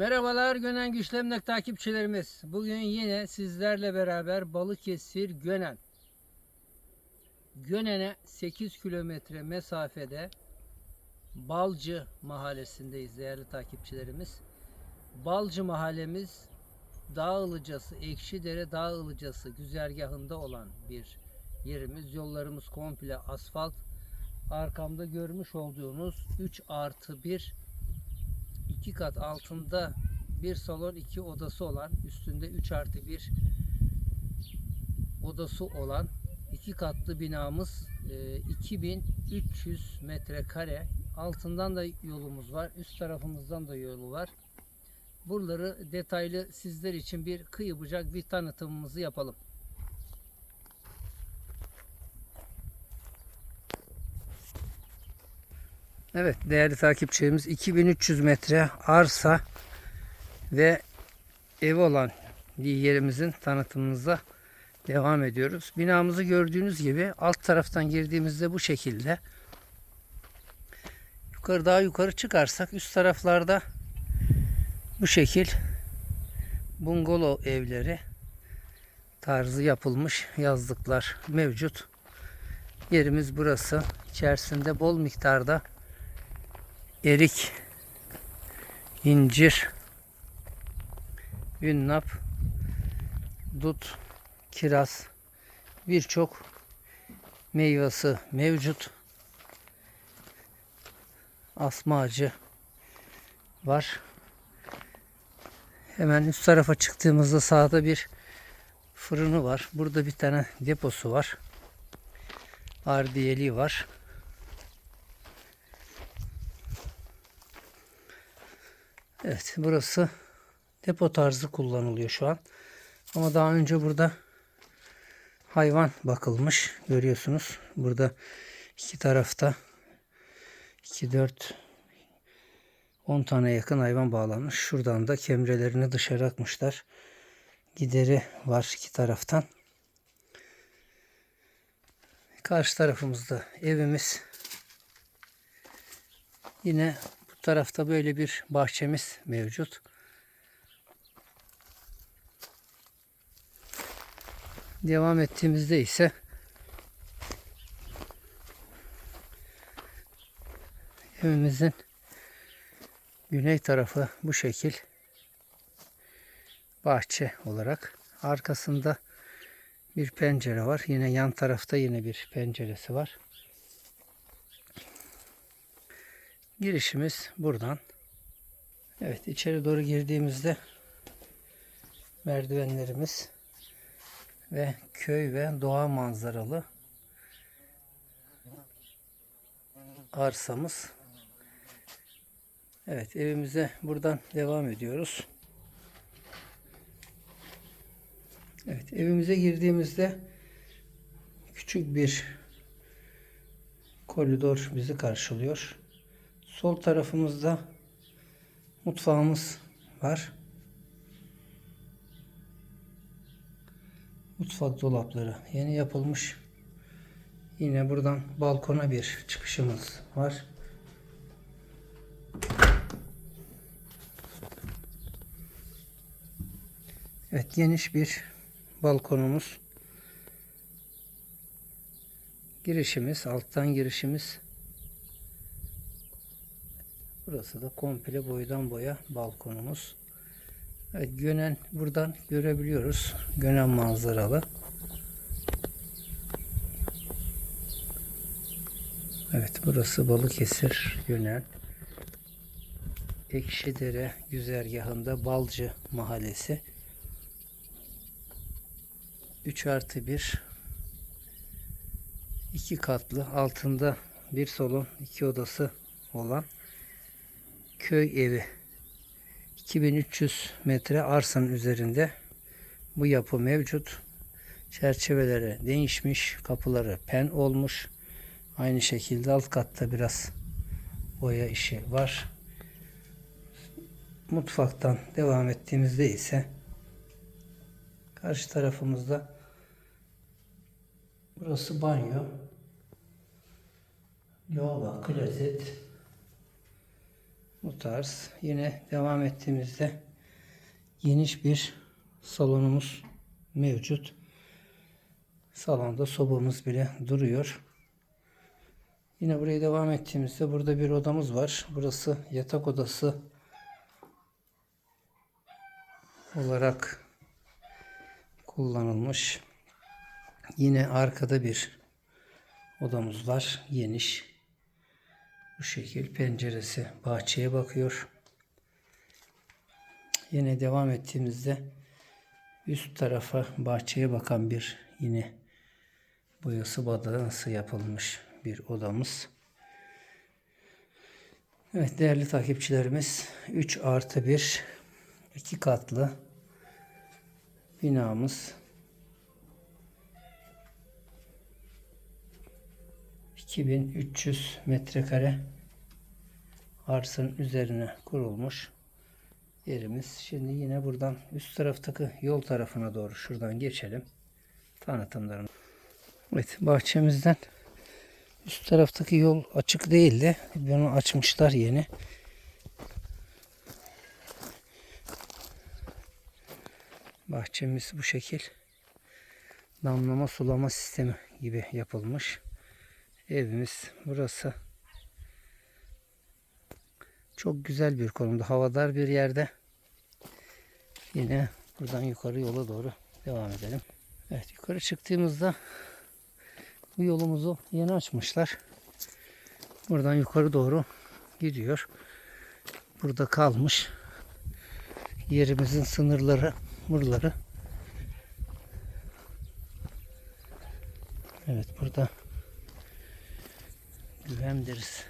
Merhabalar Gönen Güçlemlek takipçilerimiz. Bugün yine sizlerle beraber Balıkesir Gönen. Gönen'e 8 kilometre mesafede Balcı mahallesindeyiz değerli takipçilerimiz. Balcı mahallemiz Dağılıcası, Ekşidere Dağılıcası güzergahında olan bir yerimiz. Yollarımız komple asfalt. Arkamda görmüş olduğunuz 3 artı 1 iki kat altında bir salon iki odası olan üstünde 3 artı 1 odası olan iki katlı binamız e, 2300 metrekare. Altından da yolumuz var üst tarafımızdan da yolu var. Buraları detaylı sizler için bir kıyı bucak bir tanıtımımızı yapalım Evet değerli takipçilerimiz 2300 metre arsa ve ev olan yerimizin tanıtımımıza devam ediyoruz. Binamızı gördüğünüz gibi alt taraftan girdiğimizde bu şekilde yukarı daha yukarı çıkarsak üst taraflarda bu şekil bungalov evleri tarzı yapılmış yazlıklar mevcut. Yerimiz burası. İçerisinde bol miktarda erik, incir, ünnap, dut, kiraz birçok meyvesi mevcut. Asma ağacı var. Hemen üst tarafa çıktığımızda sağda bir fırını var. Burada bir tane deposu var. Ardiyeli var. Evet burası depo tarzı kullanılıyor şu an. Ama daha önce burada hayvan bakılmış. Görüyorsunuz. Burada iki tarafta 2 4 10 tane yakın hayvan bağlanmış. Şuradan da kemrelerini dışarı akmışlar. Gideri var iki taraftan. Karşı tarafımızda evimiz. Yine bu tarafta böyle bir bahçemiz mevcut. Devam ettiğimizde ise evimizin güney tarafı bu şekil bahçe olarak arkasında bir pencere var. Yine yan tarafta yine bir penceresi var. Girişimiz buradan. Evet içeri doğru girdiğimizde merdivenlerimiz ve köy ve doğa manzaralı arsamız. Evet evimize buradan devam ediyoruz. Evet evimize girdiğimizde küçük bir koridor bizi karşılıyor. Sol tarafımızda mutfağımız var. Mutfak dolapları yeni yapılmış. Yine buradan balkona bir çıkışımız var. Evet geniş bir balkonumuz. Girişimiz, alttan girişimiz. Burası da komple boydan boya balkonumuz. Evet, Gönen buradan görebiliyoruz. Gönen manzaralı. Evet burası Balıkesir Gönen. Ekşidere güzergahında Balcı mahallesi. 3 artı 1 iki katlı altında bir salon iki odası olan köy evi. 2300 metre arsanın üzerinde bu yapı mevcut. Çerçeveleri değişmiş kapıları pen olmuş. Aynı şekilde alt katta biraz boya işi var. Mutfaktan devam ettiğimizde ise karşı tarafımızda burası banyo lavabo klozet Bu tarz. Yine devam ettiğimizde geniş bir salonumuz mevcut. Salonda sobamız bile duruyor. Yine buraya devam ettiğimizde burada bir odamız var. Burası yatak odası olarak kullanılmış. Yine arkada bir odamız var. Geniş. Bu şekil penceresi bahçeye bakıyor. Yine devam ettiğimizde üst tarafa bahçeye bakan bir yine boyası badanası yapılmış bir odamız. Evet değerli takipçilerimiz 3 artı 1 iki katlı binamız 2300 metrekare arsanın üzerine kurulmuş yerimiz. Şimdi yine buradan üst taraftaki yol tarafına doğru şuradan geçelim. Tanıtımlarım. Evet bahçemizden üst taraftaki yol açık değildi. Bunu açmışlar yeni. Bahçemiz bu şekil. Damlama sulama sistemi gibi yapılmış. Evimiz burası. Çok güzel bir konumda. Havadar bir yerde. Yine buradan yukarı yola doğru devam edelim. Evet yukarı çıktığımızda bu yolumuzu yeni açmışlar. Buradan yukarı doğru gidiyor. Burada kalmış. Yerimizin sınırları buraları. Evet burada güvem deriz.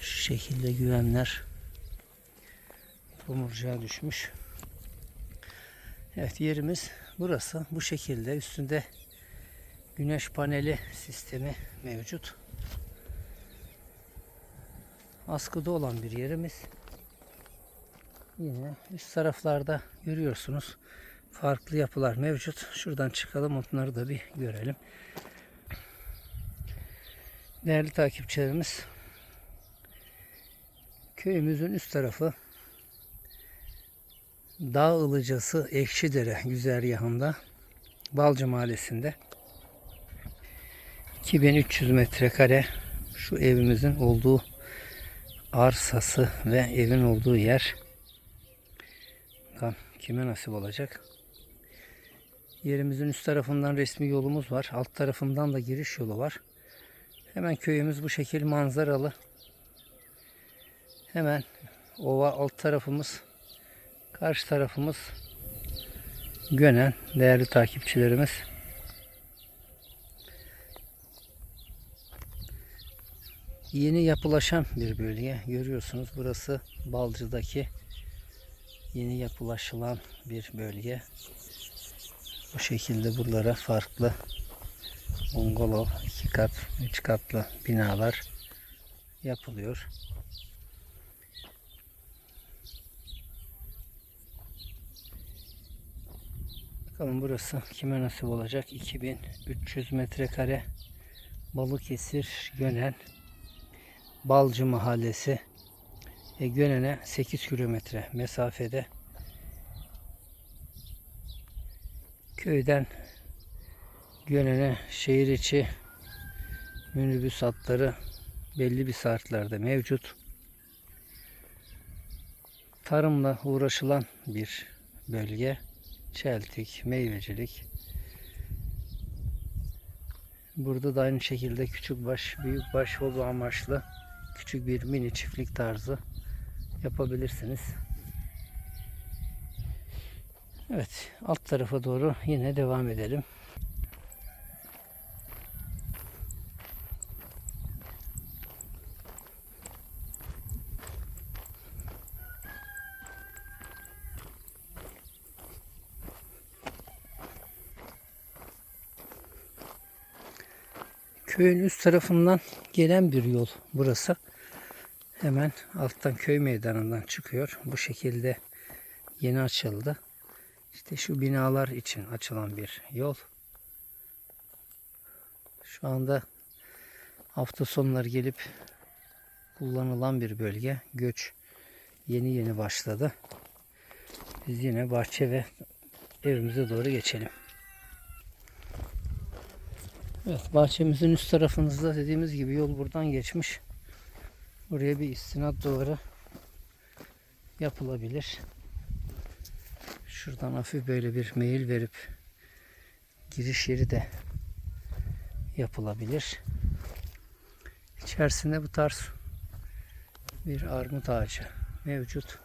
Şu şekilde güvemler tomurcuğa düşmüş. Evet yerimiz burası. Bu şekilde üstünde güneş paneli sistemi mevcut. Askıda olan bir yerimiz. Yine üst taraflarda görüyorsunuz farklı yapılar mevcut. Şuradan çıkalım onları da bir görelim. Değerli takipçilerimiz köyümüzün üst tarafı Dağ Ilıcası Ekşidere güzergahında Balcı Mahallesi'nde 2300 metrekare şu evimizin olduğu arsası ve evin olduğu yer Bakalım kime nasip olacak. Yerimizin üst tarafından resmi yolumuz var. Alt tarafından da giriş yolu var. Hemen köyümüz bu şekil manzaralı. Hemen ova alt tarafımız, karşı tarafımız Gönen değerli takipçilerimiz. Yeni yapılaşan bir bölge. Görüyorsunuz burası Balcı'daki yeni yapılaşılan bir bölge. Bu şekilde buralara farklı bungalov, iki kat, üç katlı binalar yapılıyor. Bakalım burası kime nasip olacak? 2300 metrekare Balıkesir Gönen Balcı Mahallesi e, Gönen'e 8 kilometre mesafede köyden Gönen'e şehir içi minibüs hatları belli bir saatlerde mevcut. Tarımla uğraşılan bir bölge. Çeltik, meyvecilik. Burada da aynı şekilde küçük baş, büyük baş hobi amaçlı küçük bir mini çiftlik tarzı yapabilirsiniz. Evet alt tarafa doğru yine devam edelim. Köyün üst tarafından gelen bir yol burası. Hemen alttan köy meydanından çıkıyor. Bu şekilde yeni açıldı. İşte şu binalar için açılan bir yol. Şu anda hafta sonları gelip kullanılan bir bölge. Göç yeni yeni başladı. Biz yine bahçe ve evimize doğru geçelim. Evet bahçemizin üst tarafınızda dediğimiz gibi yol buradan geçmiş. Buraya bir istinat duvarı yapılabilir. Şuradan hafif böyle bir meyil verip giriş yeri de yapılabilir. İçerisinde bu tarz bir armut ağacı mevcut.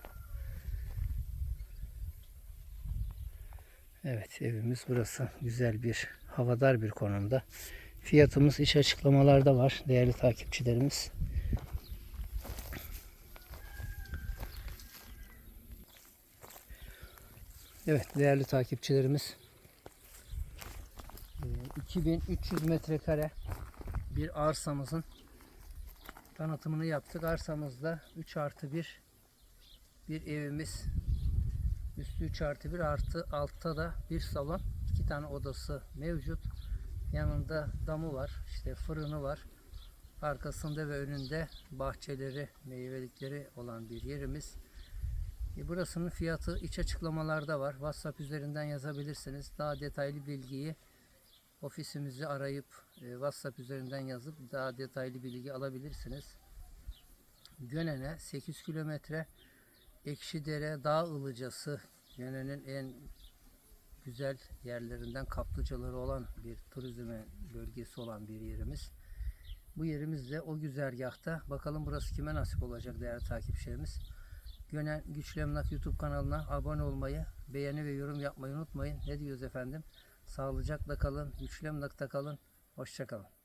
Evet evimiz burası. Güzel bir havadar bir konumda. Fiyatımız iş açıklamalarda var değerli takipçilerimiz. Evet değerli takipçilerimiz. Ee, 2300 metrekare bir arsamızın tanıtımını yaptık. Arsamızda 3 artı 1 bir evimiz. Üstü 3 artı 1 artı altta da bir salon. Tane odası mevcut. Yanında damı var. işte fırını var. Arkasında ve önünde bahçeleri, meyvelikleri olan bir yerimiz. E, Burasının fiyatı iç açıklamalarda var. WhatsApp üzerinden yazabilirsiniz. Daha detaylı bilgiyi ofisimizi arayıp e, WhatsApp üzerinden yazıp daha detaylı bilgi alabilirsiniz. Gönen'e 8 kilometre Ekşidere Dağ Ilıcası Gönen'in en güzel yerlerinden kaplıcaları olan bir turizm bölgesi olan bir yerimiz. Bu yerimiz de o güzergahta. Bakalım burası kime nasip olacak değerli takipçilerimiz. Gönen Güçlü Emlak YouTube kanalına abone olmayı, beğeni ve yorum yapmayı unutmayın. Ne diyoruz efendim? Sağlıcakla kalın, güçlü emlakta kalın. Hoşçakalın.